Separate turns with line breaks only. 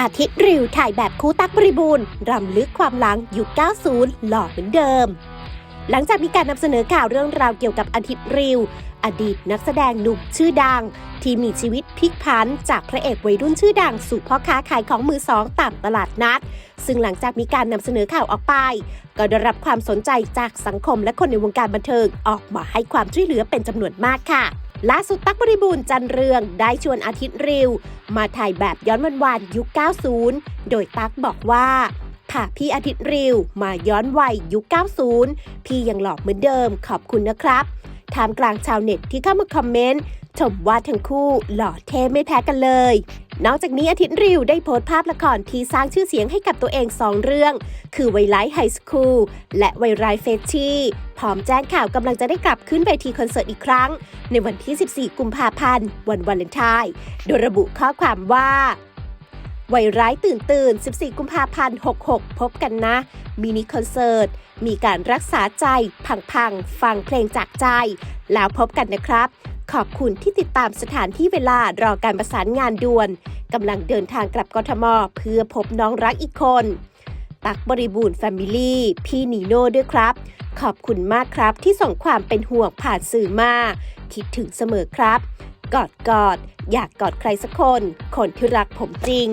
อาทิตย์ริวถ่ายแบบคู่ตั๊กบริบูรณ์รำลึกความหลังยุค 90 หล่อเหมือนเดิม หลังจากมีการนำเสนอข่าวเรื่องราวเกี่ยวกับอาทิตย์ริว อดีตนักแสดงหนุ่มชื่อดัง ที่มีชีวิตพลิกผันจากพระเอกวัยรุ่นชื่อดังสู่พ่อค้าขายของมือสองตามตลาดนัด ซึ่งหลังจากมีการนำเสนอข่าวออกไป ก็ได้รับความสนใจจากสังคมและคนในวงการบันเทิงออกมาให้ความช่วยเหลือเป็นจำนวนมากค่ะ ล่าสุดตั๊กบริบูรณ์จันเรืองได้ชวนอาทิตย์ริว มาถ่ายแบบย้อนวันวานยุค 90 โดยตั๊กบอกว่าพาพี่อาทิตย์ริว มาย้อนวัยยุค 90 พี่ยังหลอกเหมือนเดิมขอบคุณนะครับ ท่ามกลางชาวเน็ตที่เข้ามาคอมเมนต์ชมว่าทั้งคู่หล่อเท่ไม่แพ้กันเลย นอกจากนี้อาทิตย์ริวได้โพสต์ภาพละครที่สร้างชื่อเสียงให้กับตัวเองสองเรื่อง คือไวไลท์ไฮสคูลและไวไรเฟชชี่พร้อมแจ้งข่าวกำลังจะได้กลับขึ้นเวทีคอนเสิร์ตอีกครั้ง ในวันที่ 14 กุมภาพันธ์ วันวาเลนไทน์โดยระบุข้อความว่า ไวร้ายตื่นตื่น 14 กุมภาพันธ์ 66 พบกันนะ มินิคอนเสิร์ต มีการรักษาใจ พังๆ ฟังเพลงจากใจ แล้วพบกันนะครับ ขอบคุณที่ติดตามสถานที่เวลารอการประสานงานด่วน กำลังเดินทางกลับกทม เพื่อพบน้องรักอีกคน ตักบริบูรณ์แฟมิลี่ พี่นีโน่ด้วยครับ ขอบคุณมากครับที่ส่งความเป็นห่วงผ่านสื่อมา คิดถึงเสมอครับ กอดกอด อยากกอดใครสักคน คนที่รักผมจริง